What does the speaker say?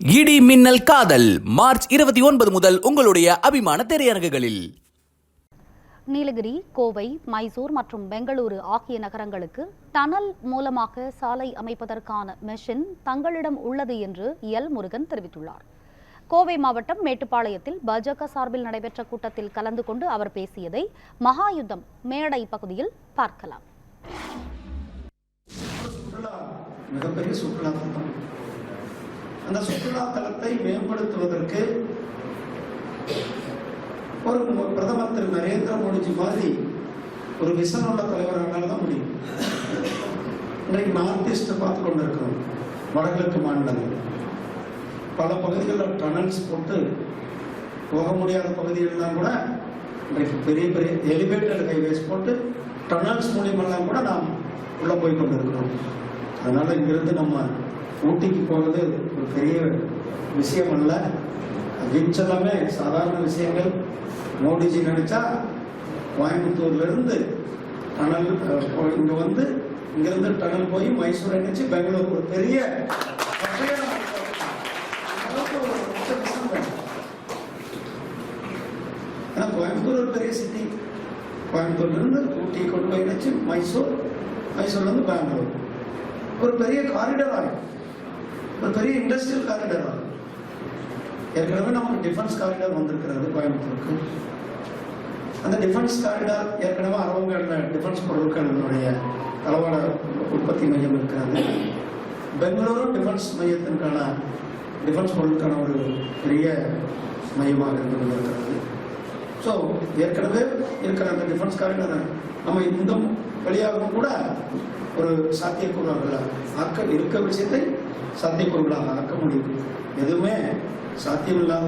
இடி மின்னல் காதல் மார்ச் இருபத்தி ஒன்பது முதல் உங்களுடைய அபிமான திரையரங்குகளில். நீலகிரி கோவை மைசூர் மற்றும் பெங்களூரு ஆகிய நகரங்களுக்கு டனல் மூலமாக சாலை அமைப்பதற்கான மெஷின் தங்களிடம் உள்ளது என்று எல். முருகன் தெரிவித்துள்ளார். கோவை மாவட்டம் மேட்டுப்பாளையத்தில் பாஜக சார்பில் நடைபெற்ற கூட்டத்தில் கலந்து கொண்டு அவர் பேசியதை மகாயுத்தம் மேடை பகுதியில் பார்க்கலாம். மிகப்பெரிய சுற்றுலா. அந்த சுற்றுலா தலத்தை மேம்படுத்துவதற்கு ஒரு பிரதமர் திரு நரேந்திர மோடிஜி மாதிரி ஒரு விசன் உள்ள தலைவரானால தான் முடியும். இன்றைக்கு நார்த் ஈஸ்ட் பார்த்து கொண்டு இருக்கிறோம் வடகிழக்கு மாநிலங்கள். பல பகுதிகளில் டனல்ஸ் போட்டு போக முடியாத பகுதிகள்லாம் கூட இன்றைக்கு பெரிய பெரிய எலிவேட்டட் ஹைவேஸ் போட்டு டனல்ஸ் மூலியமெல்லாம் கூட நாம் உள்ள போய் கொண்டிருக்கிறோம். அதனால இங்கிருந்து நம்ம ஊட்டிக்கு போகிறது ஒரு பெரிய விஷயம் அல்ல விச் சாதாரண விஷயங்கள். மோடிஜி நினைச்சா கோயம்புத்தூர்ல இருந்து டனல் இங்கே இங்க வந்து இங்கிருந்து டனல் போய் மைசூர் நினைச்சு பெங்களூர். ஒரு பெரிய ஏன்னா கோயம்புத்தூர் ஒரு பெரிய சிட்டி கோயம்புத்தூர்ல இருந்து ஊட்டி கொண்டு போய் வச்சு மைசூர் மைசூர்ல இருந்து பெங்களூர். ஒரு பெரிய காரிடர் ஆகும் ஒரு பெரிய இண்டஸ்ட்ரியல் காரிடர் ஆகும் ஏற்கனவே நமக்கு டிஃபென்ஸ் காரிடார் வந்திருக்கிறது கோயம்புத்தூருக்கு. அந்த டிஃபென்ஸ் காரிடார் ஏற்கனவே அரவங்கல்ல டிஃபென்ஸ் பொருட்களினுடைய தளவாட உற்பத்தி மையம் இருக்கிறது. பெங்களூரும் டிஃபென்ஸ் மையத்திற்கான டிஃபென்ஸ் பொருளுக்கான ஒரு பெரிய மையமாக இருந்து கொண்டிருக்கிறது ஸோ ஏற்கனவே இருக்கிற அந்த டிஃபென்ஸ் காரிடார் நம்ம இந்த வழியாகவும் கூட ஒரு சாத்தியக்கூறுகளாக ஆக்க இருக்க விஷயத்தை சாத்தியக்கூறுகளாக ஆக்க முடியும் எதுவுமே சாத்தியமில்லாத